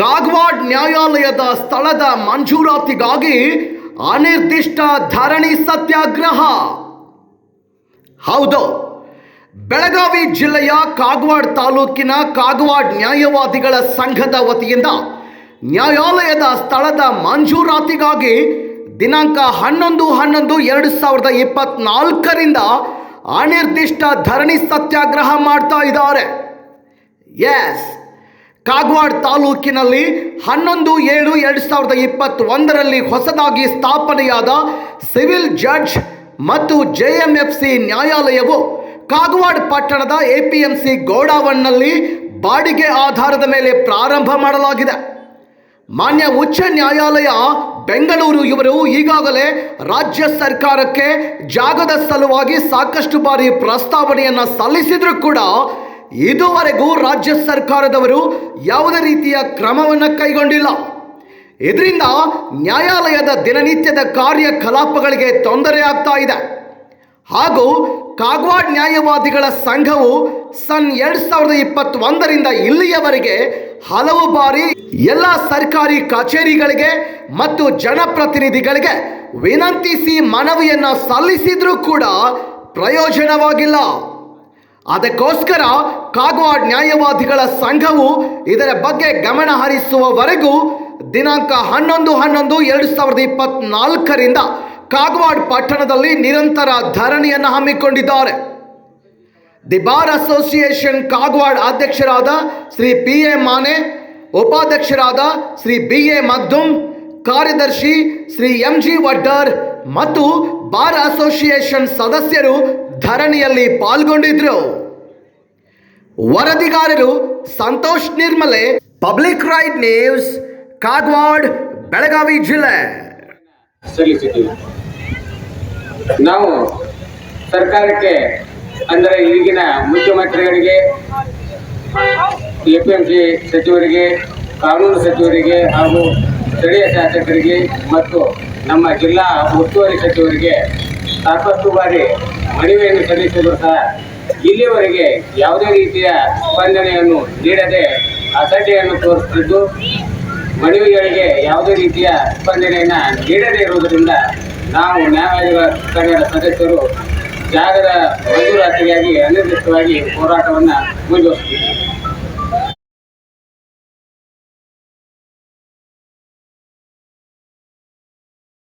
ಕಾಗವಾಡ್ ನ್ಯಾಯಾಲಯದ ಸ್ಥಳದ ಮಂಜೂರಾತಿಗಾಗಿ ಅನಿರ್ದಿಷ್ಟ ಧರಣಿ ಸತ್ಯಾಗ್ರಹ. ಹೌದು, ಬೆಳಗಾವಿ ಜಿಲ್ಲೆಯ ಕಾಗವಾಡ್ ತಾಲೂಕಿನ ಕಾಗವಾಡ್ ನ್ಯಾಯವಾದಿಗಳ ಸಂಘದ ವತಿಯಿಂದ ನ್ಯಾಯಾಲಯದ ಸ್ಥಳದ ಮಂಜೂರಾತಿಗಾಗಿ ದಿನಾಂಕ ಹನ್ನೊಂದು ಹನ್ನೊಂದು ಎರಡು ಸಾವಿರದ ಇಪ್ಪತ್ನಾಲ್ಕರಿಂದ ಅನಿರ್ದಿಷ್ಟ ಧರಣಿ ಸತ್ಯಾಗ್ರಹ ಮಾಡ್ತಾ ಇದ್ದಾರೆ. ಎಸ್ ಕಾಗವಾಡ್ ತಾಲೂಕಿನಲ್ಲಿ ಹನ್ನೊಂದು ಏಳು ಎರಡು ಸಾವಿರದ ಇಪ್ಪತ್ತೊಂದರಲ್ಲಿ ಹೊಸದಾಗಿ ಸ್ಥಾಪನೆಯಾದ ಸಿವಿಲ್ ಜಡ್ಜ್ ಮತ್ತು ಜೆ ಎಂ ಎಫ್ ಸಿ ನ್ಯಾಯಾಲಯವು ಕಾಗವಾಡ ಪಟ್ಟಣದ ಎ ಪಿ ಎಂ ಸಿ ಗೋಡಾವನ್ನಲ್ಲಿ ಬಾಡಿಗೆ ಆಧಾರದ ಮೇಲೆ ಪ್ರಾರಂಭ ಮಾಡಲಾಗಿದೆ. ಮಾನ್ಯ ಉಚ್ಚ ನ್ಯಾಯಾಲಯ ಬೆಂಗಳೂರು ಇವರು ಈಗಾಗಲೇ ರಾಜ್ಯ ಸರ್ಕಾರಕ್ಕೆ ಜಾಗದ ಸಲುವಾಗಿ ಸಾಕಷ್ಟು ಬಾರಿ ಪ್ರಸ್ತಾವನೆಯನ್ನು ಸಲ್ಲಿಸಿದರೂ ಕೂಡ ಇದುವರೆಗೂ ರಾಜ್ಯ ಸರ್ಕಾರದವರು ಯಾವುದೇ ರೀತಿಯ ಕ್ರಮವನ್ನು ಕೈಗೊಂಡಿಲ್ಲ. ಇದರಿಂದ ನ್ಯಾಯಾಲಯದ ದಿನನಿತ್ಯದ ಕಾರ್ಯಕಲಾಪಗಳಿಗೆ ತೊಂದರೆ ಆಗ್ತಾ ಇದೆ. ಹಾಗೂ ಕಾಗ್ವಾಡ್ ನ್ಯಾಯವಾದಿಗಳ ಸಂಘವು ಸನ್ ಎರಡ್ ಸಾವಿರದ ಇಪ್ಪತ್ತೊಂದರಿಂದ ಇಲ್ಲಿಯವರೆಗೆ ಹಲವು ಬಾರಿ ಎಲ್ಲ ಸರ್ಕಾರಿ ಕಚೇರಿಗಳಿಗೆ ಮತ್ತು ಜನಪ್ರತಿನಿಧಿಗಳಿಗೆ ವಿನಂತಿಸಿ ಮನವಿಯನ್ನು ಸಲ್ಲಿಸಿದರೂ ಕೂಡ ಪ್ರಯೋಜನವಾಗಿಲ್ಲ. ಅದಕ್ಕೋಸ್ಕರ ಕಾಗವಾಡ್ ನ್ಯಾಯವಾದಿಗಳ ಸಂಘವು ಇದರ ಬಗ್ಗೆ ಗಮನ ಹರಿಸುವವರೆಗೂ ದಿನಾಂಕ ಹನ್ನೊಂದು ಹನ್ನೊಂದು ಎರಡು ಸಾವಿರದ ಇಪ್ಪತ್ನಾಲ್ಕರಿಂದ ಕಾಗವಾಡ್ ಪಟ್ಟಣದಲ್ಲಿ ನಿರಂತರ ಧರಣಿಯನ್ನು ಹಮ್ಮಿಕೊಂಡಿದ್ದಾರೆ. ದಿ ಬಾರ್ ಅಸೋಸಿಯೇಷನ್ ಕಾಗವಾಡ್ ಅಧ್ಯಕ್ಷರಾದ ಶ್ರೀ ಪಿ ಎ ಮಾನೆ, ಉಪಾಧ್ಯಕ್ಷರಾದ ಶ್ರೀ ಬಿ ಎ ಮದ್ದುಂ, ಕಾರ್ಯದರ್ಶಿ ಶ್ರೀ ಎಂ ಜಿ ವಡ್ಡರ್ ಮತ್ತು ಬಾರ್ ಅಸೋಸಿಯೇಷನ್ ಸದಸ್ಯರು ಧರಣಿಯಲ್ಲಿ ಪಾಲ್ಗೊಂಡಿದ್ರು. ವರದಿಗಾರರು Santosh Nirmale, public right news, Kagwad, Belagavi ಜಿಲ್ಲೆ. ನಾವು ಸರ್ಕಾರಕ್ಕೆ, ಅಂದರೆ ಈಗಿನ ಮುಖ್ಯಮಂತ್ರಿಗಳಿಗೆ ಎ ಪಿ ಎಂ ಸಿ ಸಚಿವರಿಗೆ, ಕಾನೂನು ಸಚಿವರಿಗೆ ಹಾಗೂ ಸ್ಥಳೀಯ ಶಾಸಕರಿಗೆ ಮತ್ತು ನಮ್ಮ ಜಿಲ್ಲಾ ಉಸ್ತುವಾರಿ ಸಚಿವರಿಗೆ ಸಾಕಷ್ಟು ಬಾರಿ ಮನವಿಯನ್ನು ಸಲ್ಲಿಸಿದ್ರು ಸಹ ಇಲ್ಲಿಯವರೆಗೆ ಯಾವುದೇ ರೀತಿಯ ಸ್ಪಂದನೆಯನ್ನು ನೀಡದೆ ಅಸಡ್ಡೆಯನ್ನು ತೋರಿಸುತ್ತಿದ್ದು ಮನವಿಗಳಿಗೆ ಯಾವುದೇ ರೀತಿಯ ಸ್ಪಂದನೆಯನ್ನು ನೀಡದೇ ಇರುವುದರಿಂದ ನಾವು ನ್ಯಾಯಾಲಯಗಳ ಸಂಘದ ಸದಸ್ಯರು ಜಾಗದ ಮಂಜೂರಾತಿಗಾಗಿ ಅನಿರ್ದಿಷ್ಟವಾಗಿ ಹೋರಾಟವನ್ನು ಮುಂದುವರಿಸುತ್ತಿದ್ದೇವೆ